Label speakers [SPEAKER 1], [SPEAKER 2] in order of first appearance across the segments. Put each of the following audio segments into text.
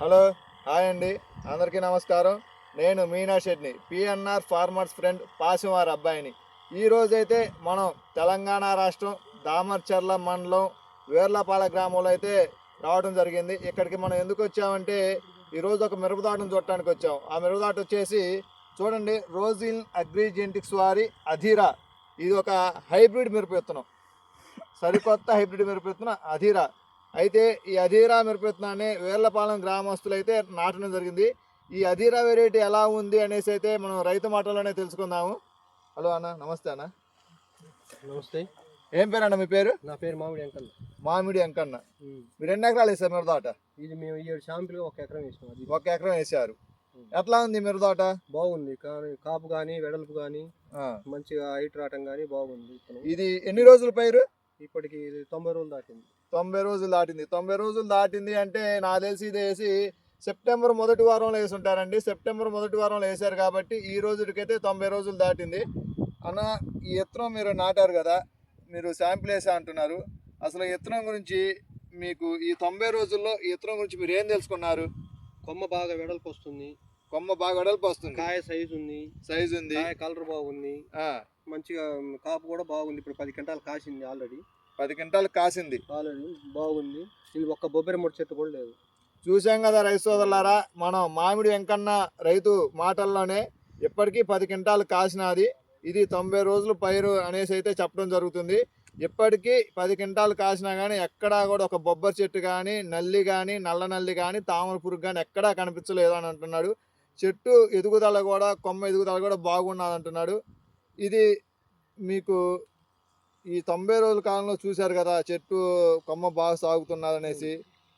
[SPEAKER 1] Hello hi అండి. అందరికీ నమస్కారం. నేను మీనా షెడ్ని పిఎన్ఆర్ ఫార్మర్స్ ఫ్రెండ్ పాసివారి అబ్బాయిని. ఈరోజైతే మనం తెలంగాణ రాష్ట్రం దామర్చర్ల మండలం వేర్లపాల గ్రామంలో అయితే రావడం జరిగింది. ఇక్కడికి మనం ఎందుకు వచ్చామంటే ఈరోజు ఒక మిరపదాటను చూడటానికి వచ్చాం. ఆ మిరపదాట వచ్చేసి చూడండి రోజిన్ అగ్రిజెంటిక్స్ వారి అధీరా. ఇది ఒక హైబ్రిడ్ మిరప విత్తనం. సరికొత్త హైబ్రిడ్ మిరప విత్తనం అధీరా. అయితే ఈ అధీరా మిరప విత్తనాన్ని వేర్లపాలెం గ్రామస్తులు అయితే నాటడం జరిగింది. ఈ అధీరా వెరైటీ ఎలా ఉంది అనేసి అయితే మనం రైతు మాటల్లోనే తెలుసుకుందాము. హలో అన్న నమస్తే అన్న.
[SPEAKER 2] నమస్తే.
[SPEAKER 1] ఏం పేరు అన్న మీ పేరు?
[SPEAKER 2] నా పేరు మామిడి అంకల్
[SPEAKER 1] మామిడి అంకన్న. మీరు ఎన్ని ఎకరాలు వేసారు మిరదాట
[SPEAKER 2] ఇది మేము ఈ ఏడు షాంపుల్ ఒక ఎకరం అది.
[SPEAKER 1] ఒక ఎకరం వేసారు ఎట్లా ఉంది మిరదాట
[SPEAKER 2] బాగుంది. కానీ కాపు కానీ వెడల్పు కానీ మంచిగా హైట్ రావటం కానీ బాగుంది.
[SPEAKER 1] ఇది ఎన్ని రోజుల పైరు?
[SPEAKER 2] ఇప్పటికి ఇది తొంభై రోజులు దాటింది.
[SPEAKER 1] తొంభై రోజులు దాటింది. తొంభై రోజులు దాటింది అంటే నాకు తెలిసి ఇది వేసి సెప్టెంబర్ మొదటి వారంలో వేసి ఉంటారండి. సెప్టెంబర్ మొదటి వారంలో వేసారు కాబట్టి ఈ రోజుకైతే తొంభై రోజులు దాటింది. అన్న ఈ విత్తనం మీరు నాటారు కదా మీరు శాంపిల్ వేసా అంటున్నారు. అసలు ఈ విత్తనం గురించి మీకు ఈ తొంభై రోజుల్లో ఈ విత్తనం గురించి మీరు ఏం తెలుసుకున్నారు?
[SPEAKER 2] కొమ్మ బాగా వెడల్పు వస్తుంది
[SPEAKER 1] కొమ్మ బాగా వెడల్పు వస్తుంది
[SPEAKER 2] కాయ సైజు ఉంది.
[SPEAKER 1] సైజు ఉంది
[SPEAKER 2] కాయ కలర్ బాగుంది. మంచిగా కాపు కూడా బాగుంది. ఇప్పుడు పది గంటలు కాసింది ఆల్రెడీ
[SPEAKER 1] పది క్వింటాలు కాసింది.
[SPEAKER 2] బాగుంది. ఇది ఒక్క బొబ్బరి ముడి చెట్టు కూడా లేదు.
[SPEAKER 1] చూసాం కదా రైతు సోదరులారా మనం మామిడి వెంకన్న రైతు మాటల్లోనే ఇప్పటికీ పది క్వింటాలు కాసినది. ఇది తొంభై రోజులు పైరు అనేసి అయితే చెప్పడం జరుగుతుంది. ఇప్పటికీ పది క్వింటాలు కాసినా కానీ ఎక్కడా కూడా ఒక బొబ్బరి చెట్టు కానీ నల్లి కానీ నల్ల నల్లి కానీ తామర పురుగు కానీ ఎక్కడా కనిపించలేదు అని అంటున్నాడు. చెట్టు ఎదుగుదల కూడా కొమ్మ ఎదుగుదల కూడా బాగున్నది అంటున్నాడు. ఇది మీకు ఈ తొంభై రోజుల కాలంలో చూశారు కదా చెట్టు కొమ్మ బాగా సాగుతున్నది అనేసి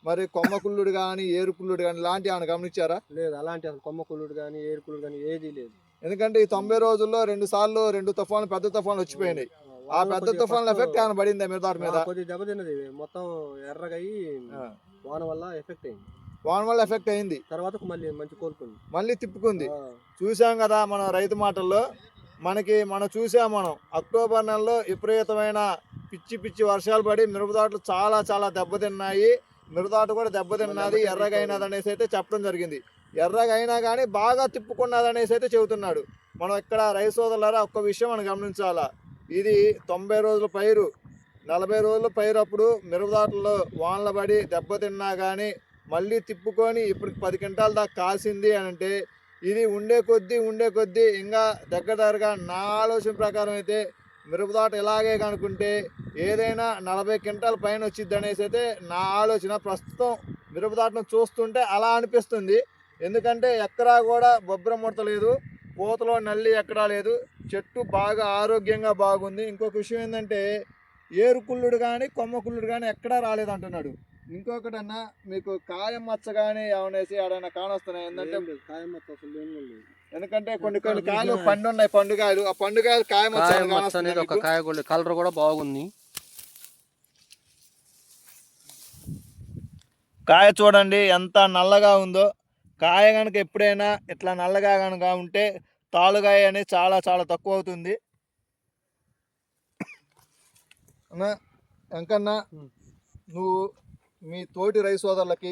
[SPEAKER 1] మరి కొమ్మ కుళ్ళుడు కానీ ఏరు కుళ్ళుడు కానీ ఇలాంటివి ఏమైనా గమనించారా?
[SPEAKER 2] లేదు అలాంటి అసలు కొమ్మ కుళ్ళుడు కానీ ఏరు కుళ్ళుడు కానీ ఏదీ లేదు.
[SPEAKER 1] ఎందుకంటే ఈ తొంభై రోజుల్లో రెండు సార్లు రెండు తుఫాన్లు పెద్ద తుఫాన్లు వచ్చిపోయినాయి. ఆ పెద్ద తుఫాన్ల ఎఫెక్ట్ ఏమైనా పడిందా మీద దాటి మీద?
[SPEAKER 2] కొద్దిగా దెబ్బతిన్నది మొత్తం ఎర్రగా అయ్యి. వాన వల్ల ఎఫెక్ట్ అయింది.
[SPEAKER 1] వాన వల్ల ఎఫెక్ట్ అయింది.
[SPEAKER 2] తర్వాత మళ్ళీ మంచి కోలుకుంది.
[SPEAKER 1] మళ్ళీ తిప్పుకుంది. చూసాం కదా మన రైతు మాటల్లో మనకి మనం చూసాం మనం. అక్టోబర్ నెలలో విపరీతమైన పిచ్చి పిచ్చి వర్షాలు పడి మిరపదాట్లు చాలా చాలా దెబ్బతిన్నాయి. మిరపదాట కూడా దెబ్బతిన్నది ఎర్రగా అయినది అనేసి అయితే చెప్పడం జరిగింది. ఎర్రగా అయినా కానీ బాగా తిప్పుకున్నది అనేసి అయితే చెబుతున్నాడు. మనం ఇక్కడ రైతు సోదరులారా ఒక్క విషయం మనం గమనించాలా? ఇది తొంభై రోజుల పైరు నలభై రోజుల పైరు అప్పుడు మిరపదాటల్లో వానలు పడి దెబ్బతిన్నా కానీ మళ్ళీ తిప్పుకొని ఇప్పుడు పది క్వింటాల దాకా కాసింది అని అంటే ఇది ఉండే కొద్దీ ఉండే కొద్దీ ఇంకా దగ్గర దగ్గరగా నా ఆలోచన ప్రకారం అయితే మిరపదాట ఇలాగే కనుకుంటే ఏదైనా నలభై క్వింటాల పైన వచ్చింది అనేసి అయితే నా ఆలోచన ప్రస్తుతం మిరపదాటను చూస్తుంటే అలా అనిపిస్తుంది. ఎందుకంటే ఎక్కడా కూడా బొబ్బర ముడతలేదు పూతలో నల్లి ఎక్కడా లేదు చెట్టు బాగా ఆరోగ్యంగా బాగుంది. ఇంకొక విషయం ఏంటంటే ఏరు కుళ్ళుడు కానీ కొమ్మ కుళ్ళుడు కానీ ఎక్కడా రాలేదు అంటున్నాడు ఇంకొకటి అన్న మీకు కాయం మచ్చ కానీ ఏమనేసి ఆడైనా కానొస్తున్నాయి? ఏంటంటే
[SPEAKER 2] కాయం మొత్తం అసలు ఏం లేదు.
[SPEAKER 1] ఎందుకంటే కొన్ని కొన్ని కాయలు పండు ఉన్నాయి పండుగాయలు. ఆ పండుగాయలు కాయ మచ్చ
[SPEAKER 2] మచ్చ అనేది ఒక? కాయ కూడా కలర్ కూడా బాగుంది.
[SPEAKER 1] కాయ చూడండి ఎంత నల్లగా ఉందో. కాయ కనుక ఎప్పుడైనా ఇట్లా నల్లగా కనుక ఉంటే తాలుగాయ అనేది చాలా చాలా తక్కువ అవుతుంది. అన్న వెంకన్న. నువ్వు మీ తోటి రైతు సోదరులకి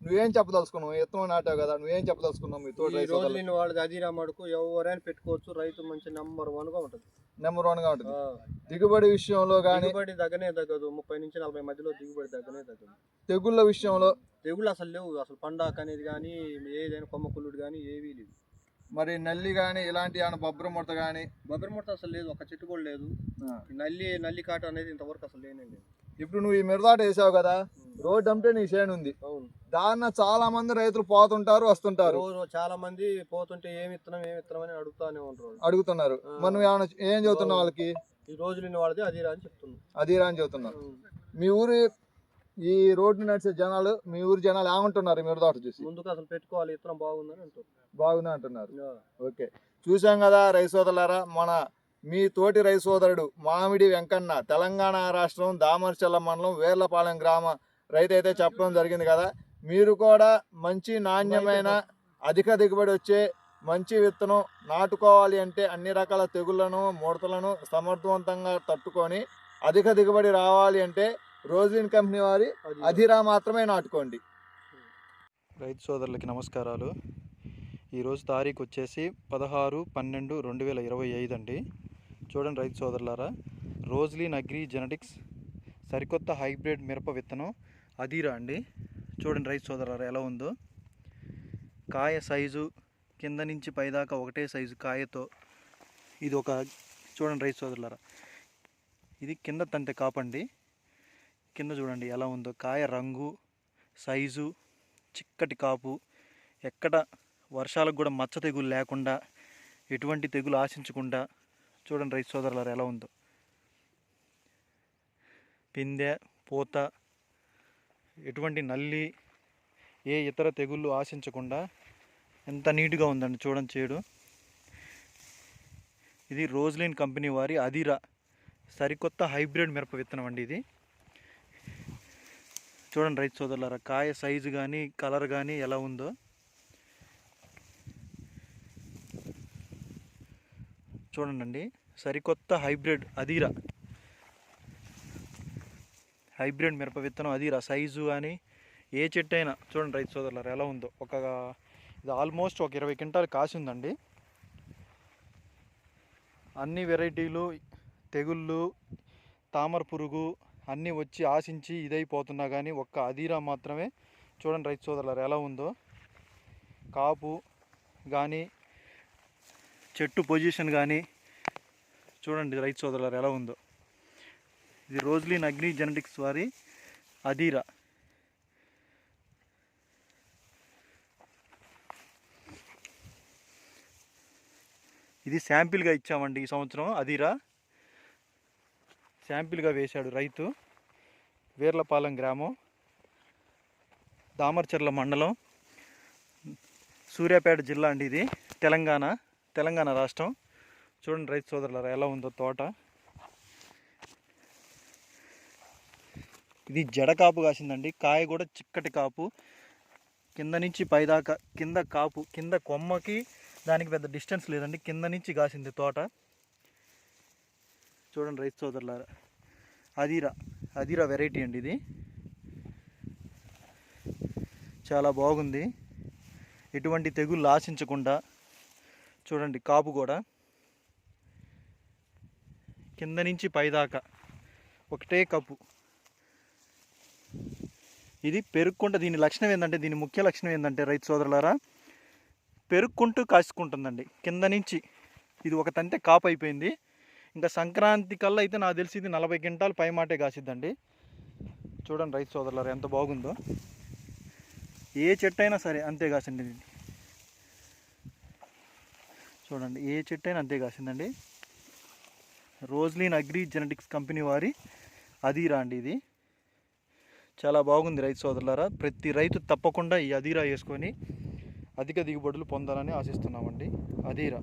[SPEAKER 1] నువ్వేం చెప్పదలుచుకున్నావు? ఎత్తున నాటావు కదా నువ్వేం చెప్పదలుచుకున్నావు మీ తోటి
[SPEAKER 2] ఈ
[SPEAKER 1] రైతు
[SPEAKER 2] రోజు వాళ్ళది అదిరా మడుకు ఎవరైనా పెట్టుకోవచ్చు రైతు మంచి నెంబర్ వన్గా ఉంటుంది.
[SPEAKER 1] నెంబర్ వన్గా ఉంటుంది.
[SPEAKER 2] ఆ,
[SPEAKER 1] దిగుబడి విషయంలో కానీ
[SPEAKER 2] దిగుబడి దగ్గనే తగ్గదు ముప్పై నుంచి నలభై మధ్యలో దిగుబడి దగ్గనే తగ్గదు.
[SPEAKER 1] తెగుళ్ళ విషయంలో?
[SPEAKER 2] తెగుళ్ళు అసలు లేవు అసలు పండాక అనేది కానీ ఏదైనా కొమ్మ కుళ్ళుడు కానీ ఏవీ లేదు
[SPEAKER 1] మరి నల్లి కానీ ఇలాంటి ఏమైనా బొబ్బర ముడత కానీ
[SPEAKER 2] బొబ్బరి ముడత అసలు లేదు ఒక చెట్టు కూడా లేదు. నల్లి నల్లి కాట అనేది ఇంతవరకు అసలు లేనే లేదు.
[SPEAKER 1] ఇప్పుడు నువ్వు ఈ మిరదాట వేసావు కదా రోడ్ అంటే నీ చేను ఉంది.
[SPEAKER 2] అవును.
[SPEAKER 1] దాన్న చాలా మంది రైతులు పోతుంటారు వస్తుంటారు.
[SPEAKER 2] చాలా మంది పోతుంటే ఏమి ఇస్తున్నాం ఏమి ఇస్తున్నాం అని అడుగుతానే ఉంటారు.
[SPEAKER 1] అడుగుతున్నారు. మరి ఏమైనా ఏం చెబుతున్నావు వాళ్ళకి?
[SPEAKER 2] ఈ రోజు లేని వాళ్ళది అదిరా అని చెప్తున్నాం
[SPEAKER 1] అదిరా అని చెబుతున్నారు. మీ ఊరి ఈ రోడ్డు నడిచే జనాలు మీ ఊరి జనాలు ఏమంటున్నారు ఈ మిరదాట చూసి?
[SPEAKER 2] ముందుకు అసలు పెట్టుకోవాలి ఇత్తనం బాగుందని అంటారు.
[SPEAKER 1] బాగుంది అంటున్నారు. ఓకే. చూసాం కదా రైతు సోదరులారా మన మీ తోటి రైతు సోదరుడు మామిడి వెంకన్న తెలంగాణ రాష్ట్రం దామర్చల్ల మండలం వేర్లపాలెం గ్రామ రైతు అయితే చెప్పడం జరిగింది కదా. మీరు కూడా మంచి నాణ్యమైన అధిక దిగుబడి వచ్చే మంచి విత్తనం నాటుకోవాలి అంటే అన్ని రకాల తెగుళ్ళను ముడతలను సమర్థవంతంగా తట్టుకొని అధిక దిగుబడి రావాలి అంటే రోజిన్ కంపెనీ వారి అధిరా మాత్రమే నాటుకోండి.
[SPEAKER 3] రైతు సోదరులకి నమస్కారాలు. ఈరోజు తారీఖు వచ్చేసి పదహారు పన్నెండు రెండు వేల ఇరవై ఐదు అండి. చూడండి రైతు సోదరులారా. రోజ్లీన్ అగ్రి జెనెటిక్స్ సరికొత్త హైబ్రిడ్ మిరప విత్తనం అదీరా అండి. చూడండి రైతు సోదరులారా ఎలా ఉందో. కాయ సైజు కింద నుంచి పైదాకా ఒకటే సైజు కాయతో ఇది ఒక చూడండి రైతు సోదరులారా. ఇది కింద తంతె కాపండి. కింద చూడండి ఎలా ఉందో. కాయ రంగు సైజు చిక్కటి కాపు ఎక్కడ వర్షాలకు కూడా మచ్చ తెగులు లేకుండా ఎటువంటి తెగులు ఆశించకుండా చూడండి రైతు సోదరులారు ఎలా ఉందో. పిందె పూత ఎటువంటి నల్లి ఏ ఇతర తెగుళ్ళు ఆశించకుండా ఎంత నీట్గా ఉందండి చూడండి చేడు. ఇది రోజ్లిన్ కంపెనీ వారి అదిరా సరికొత్త హైబ్రిడ్ మిరప విత్తనం అండి ఇది. చూడండి రైతు సోదరులారా కాయ సైజు కానీ కలర్ కానీ ఎలా ఉందో. చూడండి సరికొత్త హైబ్రిడ్ అదీరా హైబ్రిడ్ మిరప విత్తనం అదీరా సైజు కానీ ఏ చెట్టు అయినా చూడండి రైతు సోదరులారు ఎలా ఉందో. ఒక ఇది ఆల్మోస్ట్ ఒక ఇరవై క్వింటాలు కాసిందండి. అన్ని వెరైటీలు తెగుళ్ళు తామర పురుగు అన్నీ వచ్చి ఆశించి ఇదైపోతున్నా కానీ ఒక్క అదీరా మాత్రమే చూడండి రైతు సోదరులారు ఎలా ఉందో. కాపు కానీ చెట్టు పొజిషన్ కానీ చూడండి రైతు సోదరులారు ఎలా ఉందో. ఇది రోజ్లీన్ అగ్ని జెనెటిక్స్ వారి అదీరా ఇది శాంపిల్గా ఇచ్చామండి ఈ సంవత్సరం అదీరా శాంపిల్గా వేశాడు రైతు. వీర్లపాలెం గ్రామం దామర్చర్ల మండలం సూర్యాపేట జిల్లా అండి ఇది తెలంగాణ. తెలంగాణ రాష్ట్రం. చూడండి రైతు సోదరులారా ఎలా ఉందో తోట. ఇది జడ కాపు కాసిందండి. కాయ కూడా చిక్కటి కాపు. కింద నుంచి పైదాకా కింద కాపు కింద కొమ్మకి దానికి పెద్ద డిస్టెన్స్ లేదండి. కింద నుంచి కాసింది తోట. చూడండి రైతు సోదరులారా అదిరా అదిరా వెరైటీ అండి ఇది. చాలా బాగుంది. ఎటువంటి తెగుళ్ళు ఆశించకుండా చూడండి కాపు కూడా కింద నుంచి పైదాకా ఒకటే కప్పు. ఇది పెరుక్కుంట దీని లక్షణం ఏంటంటే దీని ముఖ్య లక్షణం ఏంటంటే రైతు సోదరులారా పెరుక్కుంటూ కాసుకుంటుందండి. కింద నుంచి ఇది ఒక తంతె కాపు అయిపోయింది. ఇంకా సంక్రాంతి కల్లా అయితే నాకు తెలిసి ఇది నలభై క్వింటాలు పై మాటే కాసిద్దండి. చూడండి రైతు సోదరులారా ఎంత బాగుందో. ఏ చెట్టు అయినా సరే అంతే కాసండి ఇది చూడండి ఏ చెట్టు అయినా అంతే కాసిందండి. రోజ్లీన్ అగ్రి జెనెటిక్స్ కంపెనీ వారి అదీరా అండి ఇది. చాలా బాగుంది రైతు సోదరులారా. ప్రతి రైతు తప్పకుండా ఈ అదీరా వేసుకొని అధిక దిగుబడులు పొందాలని ఆశిస్తున్నామండి. అదీరా.